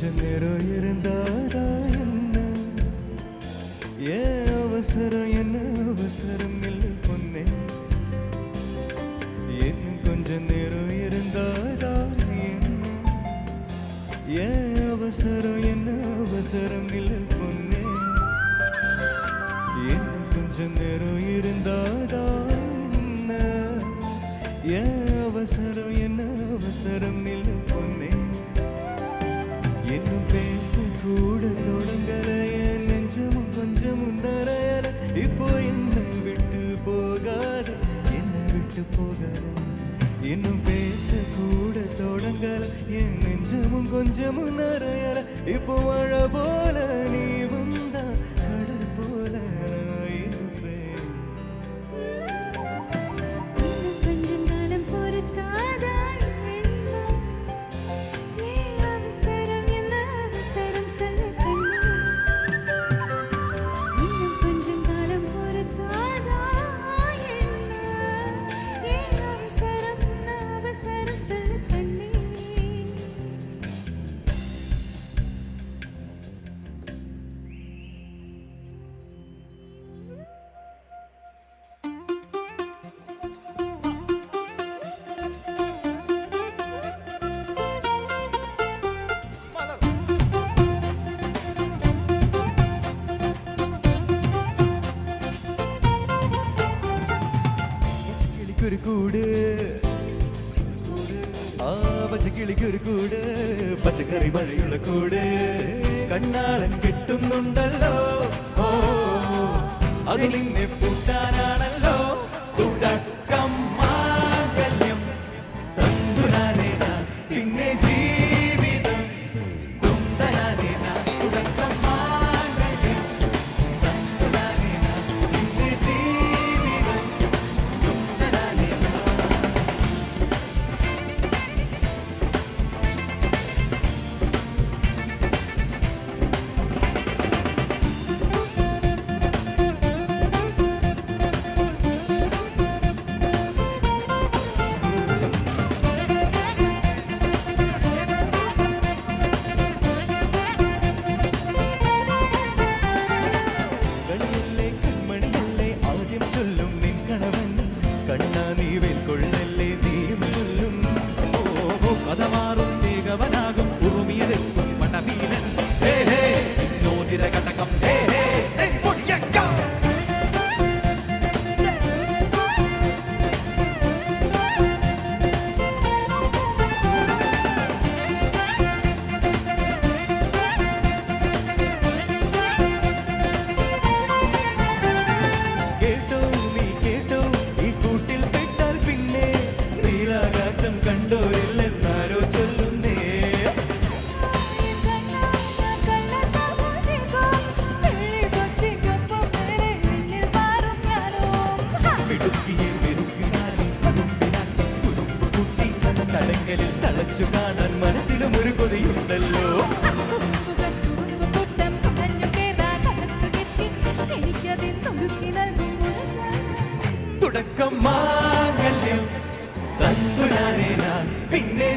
கொஞ்ச நேரம் இருந்தாதா என்ன? ஏன் அவசரம் என்ன அவசரம் இல்லை பொண்ணே. என்ன கொஞ்ச நேரம் இருந்தாதா என்ன? ஏன் அவசரம் என்ன அவசரம் இல்லை பொண்ணே. என்ன கொஞ்ச நேரம் இருந்தாதா என்ன? ஏன் அவசரம் என்ன அவசரம் இல்லை இன்னும் பேச கூட தொடங்கல என் நெஞ்சமும் கொஞ்சமும் நிறையல இப்போ என்னை விட்டு போகாத என்னை விட்டு போகாத. இன்னும் பேச கூட தொடங்கல என் நெஞ்சமும் கொஞ்சமும் நிறையல இப்போ மழை போல நீ കിളിക്കൊരു കൂട്. ആ കൂട്. പച്ചക്കറി മഴയുള്ള കൂട്. കണ്ണാളൻ കിട്ടുന്നുണ്ടല്ലോ. ഓ പൂട്ടാനാണല്ലോ മിടുക്കിയെ മെരുക്കിനാരി കുറുമ്പിനാക്കി കുറുമ്പ് കുട്ടി തടങ്കലിൽ തളച്ചു കാണാൻ മനസ്സിലും ഒരു കൊതിയുണ്ടല്ലോ തുടക്കം മാങ്ങല്യം തന്തുരാനേ ഞാൻ പിന്നെ